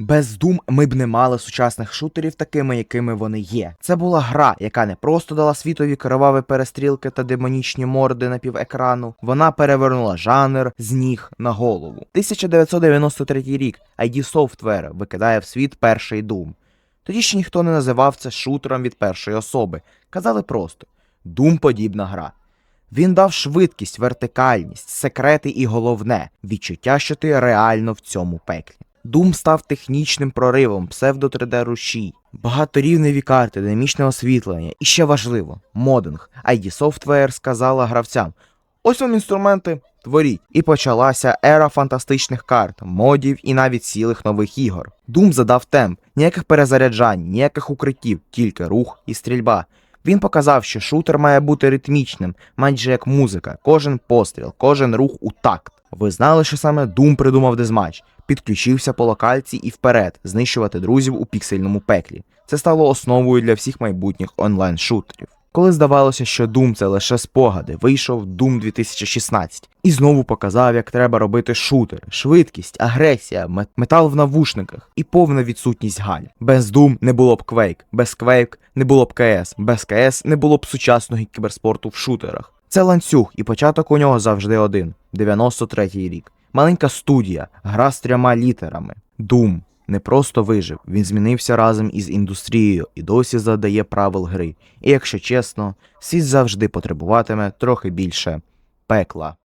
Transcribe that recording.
Без Doom ми б не мали сучасних шутерів такими, якими вони є. Це була гра, яка не просто дала світові кроваві перестрілки та демонічні морди на півекрану, вона перевернула жанр з ніг на голову. 1993 рік ID Software викидає в світ перший Doom. Тоді ще ніхто не називав це шутером від першої особи. Казали просто Doom подібна гра. Він дав швидкість, вертикальність, секрети і головне відчуття, що ти реально в цьому пеклі. Doom став технічним проривом, псевдо 3D рушій, багаторівневі карти, динамічне освітлення і ще важливо модинг. ID Software сказала гравцям: ось вам інструменти, творіть. І почалася ера фантастичних карт, модів і навіть цілих нових ігор. Doom задав темп, ніяких перезаряджань, ніяких укриттів, тільки рух і стрільба. Він показав, що шутер має бути ритмічним, майже як музика, кожен постріл, кожен рух у такт. Ви знали, що саме Doom придумав дезматч, підключився по локальці і вперед, знищувати друзів у піксельному пеклі. Це стало основою для всіх майбутніх онлайн-шутерів. Коли здавалося, що Doom це лише спогади, вийшов Doom 2016 і знову показав, як треба робити шутер, швидкість, агресія, метал в навушниках і повна відсутність галь. Без Doom не було б Quake, без Quake не було б CS, без CS не було б сучасного кіберспорту в шутерах. Це ланцюг, і початок у нього завжди один 93-й рік. Маленька студія, гра з трьома літерами. Doom не просто вижив, він змінився разом із індустрією і досі задає правил гри. І якщо чесно, світ завжди потребуватиме трохи більше пекла.